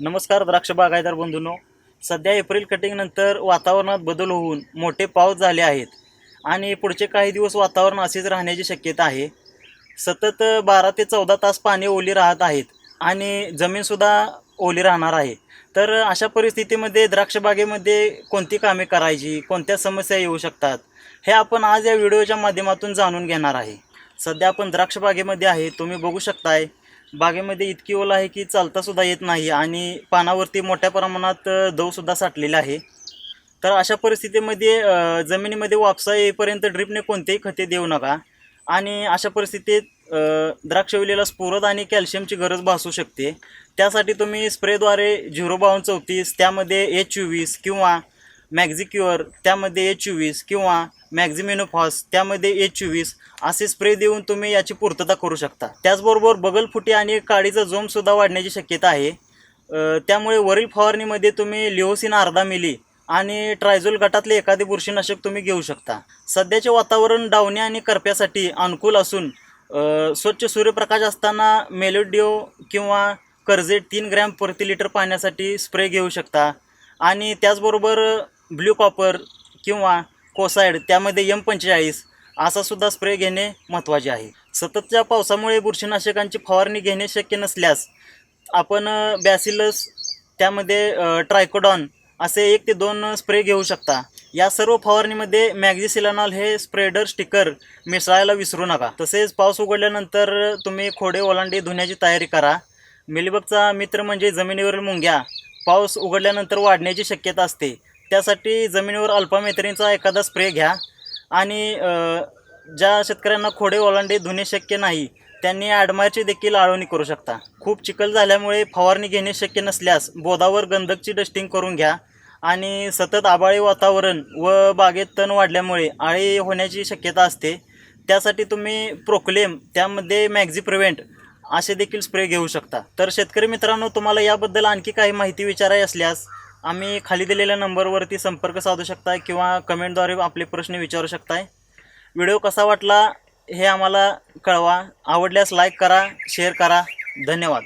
नमस्कार द्राक्ष बागायदार बंधूंनो. सध्या एप्रिल कटिंगनंतर वातावरणात बदल होऊन मोठे पाऊस झाले आहेत. आणि पुढचे काही दिवस वातावरण असेच राहण्याची शक्यता आहे. सतत बारा ते चौदा तास पाणी ओली राहत आहेत आणि जमीनसुद्धा ओली राहणार आहे. तर अशा परिस्थितीमध्ये द्राक्षबागेमध्ये कोणती कामे करायची कोणत्या समस्या येऊ शकतात हे आपण आज या व्हिडिओच्या माध्यमातून जाणून घेणार आहे. सध्या आपण द्राक्षबागेमध्ये आहे तुम्ही बघू शकताय. बागेमध्ये इतकी ओल आहे की चालता सुद्धा येत नाही आणि पानावरती मोठ्या प्रमाणात दवसुद्धा साठलेला आहे. तर अशा परिस्थितीमध्ये जमिनीमध्ये वापसा येईपर्यंत ड्रिपने कोणतेही खते देऊ नका आणि अशा परिस्थितीत अ, द्राक्षवेलीला स्फुरद आणि कॅल्शियमची गरज भासू शकते. त्यासाठी तुम्ही स्प्रेद्वारे झिरो बावन्न चौतीस त्यामध्ये एच चोवीस किंवा मॅक्झिक्युअर त्यामध्ये एच चोवीस किंवा मॅक्झिमेनोफॉस त्यामध्ये एच चोवीस असे स्प्रे देऊन तुम्ही याची पूर्तता करू शकता. त्याचबरोबर बगलफुटी आणि काळीचा जोमसुद्धा वाढण्याची शक्यता आहे. त्यामुळे वरील फवारणीमध्ये तुम्ही लिओसिन अर्धा मिली आणि ट्रायझोल गटातले एखादे बुरशीनाशक तुम्ही घेऊ शकता. सध्याचे वातावरण डावणे आणि करप्यासाठी अनुकूल असून स्वच्छ सूर्यप्रकाश असताना मेलोडिओ किंवा कर्जे तीन ग्रॅम प्रति लिटर पाण्यासाठी स्प्रे घेऊ शकता. आणि त्याचबरोबर ब्ल्यू कॉपर किंवा कोसाईड त्यामध्ये एम पंचेचाळीस असा सुद्धा स्प्रे घेणे महत्त्वाचे आहे. सततच्या पावसामुळे बुरशीनाशकांची फवारणी घेणे शक्य नसल्यास आपण बॅसिलस त्यामध्ये ट्रायकोडॉन असे एक ते दोन स्प्रे घेऊ शकता. या सर्व फवारणीमध्ये मॅग्झिसिलॉनॉल हे स्प्रेडर स्टिकर मिसळायला विसरू नका. तसेच पाऊस उघडल्यानंतर तुम्ही खोडे ओलांडे धुण्याची तयारी करा. मिलीबगचा मित्र म्हणजे जमिनीवरील मुंग्या. पाऊस उघडल्यानंतर वाढण्याची शक्यता असते. त्यासाठी जमिनीवर अल्पामेत्रींचा एखादा स्प्रे घ्या. आणि ज्या शेतकऱ्यांना खोडे ओलांडे धुणे शक्य नाही त्यांनी ॲडमायरची देखील आळवणी करू शकता. खूप चिखल झाल्यामुळे फवारणी घेणे शक्य नसल्यास बोधावर गंधकची डस्टिंग करून घ्या. आणि सतत आबाळी वातावरण व बागेत तण वाढल्यामुळे आळी होण्याची शक्यता असते. त्यासाठी तुम्ही प्रोक्लेम त्यामध्ये मॅक्झी प्रिव्हेंट असे देखील स्प्रे घेऊ शकता. तर शेतकरी मित्रांनो तुम्हाला याबद्दल आणखी काही माहिती विचारायची असल्यास आम्ही खाली दिलेल्या नंबरवरती संपर्क साधू शकताय किंवा कमेंटद्वारे आपले प्रश्न विचारू शकताय. व्हिडिओ कसा वाटला हे आम्हाला कळवा. आवडल्यास लाईक करा शेअर करा. धन्यवाद.